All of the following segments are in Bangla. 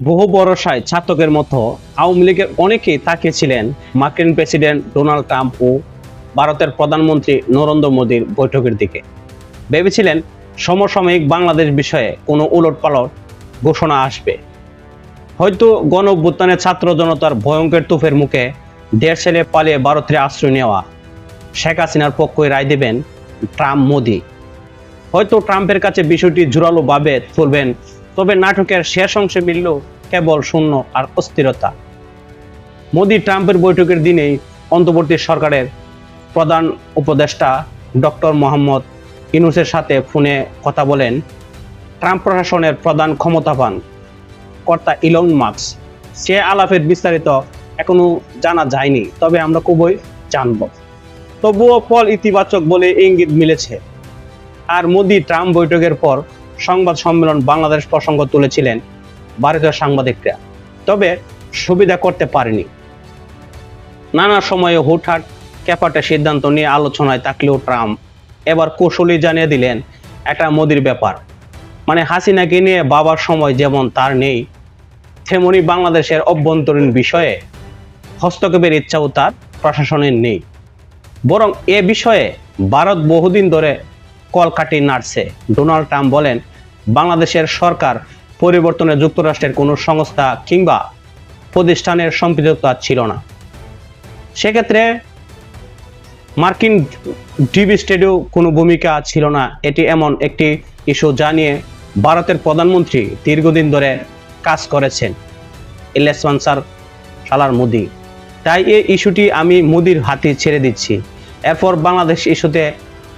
বহু বড়সায় ছাত্রকের মতো আওয়ামী লীগের অনেকেই তাকিয়েছিলেন মার্কিন প্রেসিডেন্ট ডোনাল্ড ট্রাম্প ও ভারতের প্রধানমন্ত্রী নরেন্দ্র মোদীর বৈঠকের দিকে। ভেবেছিলেন সমসাময়িক বাংলাদেশ বিষয়ে কোনো উলটপালট ঘোষণা আসবে। হয়তো গণ অভ্যুত্থানের ছাত্র জনতার ভয়ঙ্কর তুফের মুখে দেড় ছেলে পালিয়ে ভারতের আশ্রয় নেওয়া শেখ হাসিনার পক্ষে রায় দেবেন ট্রাম্প মোদী হয়তো ট্রাম্পের কাছে বিষয়টি জোরালোভাবে তুলবেন তবে নাটকের শেষ অংশে মিলল কেবল শূন্য আর অস্থিরতা। মোদি ট্রাম্পের বৈঠকের দিনেই অন্তর্বর্তী সরকারের প্রধান উপদেষ্টা ডক্টর মোহাম্মদ ইউনুসের সাথে ফোনে কথা বলেন ট্রাম্প প্রশাসনের প্রধান ক্ষমতাবান কর্তা ইলন মার্কস সে আলাপের বিস্তারিত এখনও জানা যায়নি, তবে আমরা খুবই জানব। তবুও ফল ইতিবাচক বলে ইঙ্গিত মিলেছে। আর মোদি ট্রাম্প বৈঠকের পর সংবাদ সম্মেলন বাংলাদেশ প্রসঙ্গ তুলেছিলেন ভারতীয় সাংবাদিকরা। তবে সুবিধা করতে পারেনি। নানা সময়ে হুটহাট ক্যাপাটে সিদ্ধান্ত নিয়ে আলোচনায় থাকলেও ট্রাম্প। এবার কৌশলী জানিয়ে দিলেন একটা মোদির ব্যাপার। মানে হাসিনাকে নিয়ে বাবার সময় যেমন তার নেই, তেমনি বাংলাদেশের অভ্যন্তরীণ বিষয়ে হস্তক্ষেপের ইচ্ছাও তার প্রশাসনের নেই। বরং এ বিষয়ে ভারত বহুদিন ধরে কলকাটি নাড়ছে। ডোনাল্ড ট্রাম্প বলেন বাংলাদেশের সরকার পরিবর্তনে যুক্তরাষ্ট্রের কোনো সংস্থা কিংবা প্রতিষ্ঠানের সম্পৃক্ততা ছিল না। সেক্ষেত্রে মার্কিন ডিবি স্টেডিও কোনো ভূমিকা ছিল না। এটি এমন একটি ইস্যু জানিয়ে ভারতের প্রধানমন্ত্রী দীর্ঘদিন ধরে কাজ করেছেন ইলেস স্পন্সার সালার মোদি। তাই এই ইস্যুটি আমি মোদির হাতে ছেড়ে দিচ্ছি। এরপর বাংলাদেশ ইস্যুতে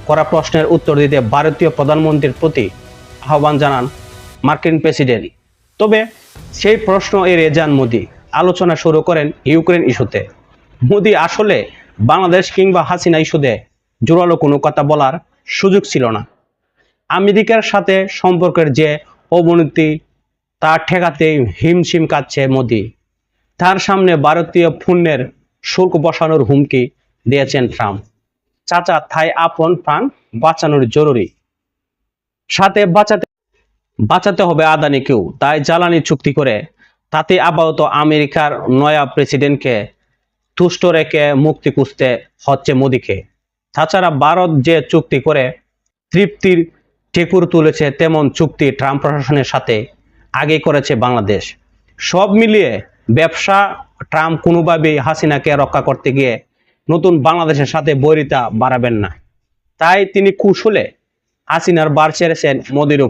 করা প্রশ্নের উত্তর দিতে ভারতীয় প্রধানমন্ত্রীর প্রতি আহ্বান জানান মার্কিন প্রেসিডেন্ট। তবে সেই প্রশ্ন এড়িয়ে যান মোদি। আলোচনা শুরু করেন ইউক্রেন ইস্যুতে। মোদি আসলে বাংলাদেশ কিংবা হাসিনা ইস্যুতে জোরালো কোনো কথা বলার সুযোগ ছিল না। আমেরিকার সাথে সম্পর্কের যে অবনতি, তা ঠেকাতে হিমশিম কাটছে মোদি। তার সামনে ভারতীয় পণ্যের শুল্ক বসানোর হুমকি দিয়েছেন ট্রাম্প। চাচা থাই আপন প্রাণ বাঁচানোর জরুরি। সাথে বাঁচাতে বাঁচাতে হবে আদানিকেও তাই জ্বালানি চুক্তি করে তাতে আপাতত আমেরিকার নয়া প্রেসিডেন্টকে তুষ্ট রেখে মুক্তি খুঁজতে হচ্ছে মোদিকে। তাছাড়া ভারত যে চুক্তি করে তৃপ্তির ঠেকুর তুলেছে, তেমন চুক্তি ট্রাম্প প্রশাসনের সাথে আগে করেছে বাংলাদেশ। সব মিলিয়ে ব্যবসা ট্রাম্প কোনোভাবেই হাসিনাকে রক্ষা করতে গিয়ে নতুন বাংলাদেশের সাথে বৈরিতা বাড়াবেন না। তাই তিনি কুশলে হাসিনার বার ছেড়েছেন মোদির